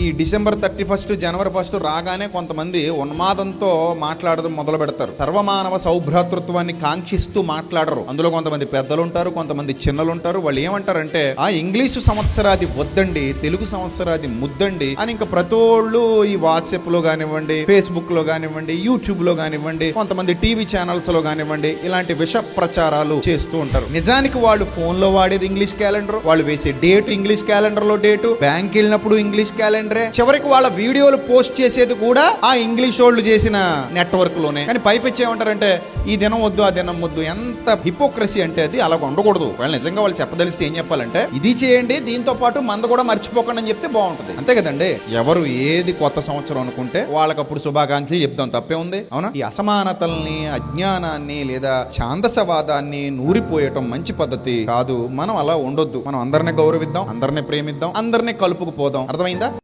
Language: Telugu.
ఈ December thirty first January first రాగానే కొంతమంది ఉన్మాదంతో మాట్లాడడం మొదలు పెడతారు. సర్వమానవ సౌభ్రాతృత్వాన్ని కాంక్షిస్తూ మాట్లాడరు. అందులో కొంతమంది పెద్దలు ఉంటారు కొంతమంది చిన్నలు ఉంటారు వాళ్ళు ఏమంటారంటే ఆ ఇంగ్లీషు సంవత్సరాది వద్దండి తెలుగు సంవత్సరాది ముద్దండి అని ఇంకా ప్రతోళ్ళు ఈ వాట్సాప్లో కానివ్వండి ఫేస్బుక్లో కానివ్వండి యూట్యూబ్లో కానివ్వండి కొంతమంది టీవీ ఛానల్స్లో కానివ్వండి ఇలాంటి విష ప్రచారాలు చేస్తూ ఉంటారు. నిజానికి వాళ్ళు ఫోన్లో వాడేది ఇంగ్లీష్ క్యాలెండర్ వాళ్ళు వేసే డేట్ ఇంగ్లీష్ క్యాలెండర్లో డేటు బ్యాంక్ వెళ్ళినప్పుడు ఇంగ్లీష్ క్యాలెండర్ చివరికి వాళ్ళ వీడియోలు పోస్ట్ చేసేది కూడా ఆ ఇంగ్లీష్ వాళ్ళు చేసిన నెట్వర్క్లోనే కానీ పైపెచ్చి ఏమంటారంటే ఈ దినం వద్దు ఆ దినం వద్దు ఎంత హిపోక్రసీ అంటే అది అలా ఉండకూడదు. వాళ్ళు నిజంగా వాళ్ళు చెప్పదలిస్తే ఏం చెప్పాలంటే ఇది చేయండి దీంతో పాటు మంద కూడా మర్చిపోకండి అని చెప్తే బాగుంటుంది. అంతే కదండి? ఎవరు ఏది కొత్త సంవత్సరం అనుకుంటే వాళ్ళకి అప్పుడు శుభాకాంక్షలు చెప్తాం తప్పే ఉంది. అవునా? ఈ అసమానతల్ని అజ్ఞానాన్ని లేదా ఛాందసవాదాన్ని నూరిపోయటం మంచి పద్ధతి కాదు. మనం అలా ఉండొద్దు. మనం అందరిని గౌరవిద్దాం అందరిని ప్రేమిద్దాం అందరినీ కలుపుకుపోదాం అర్థమైందా?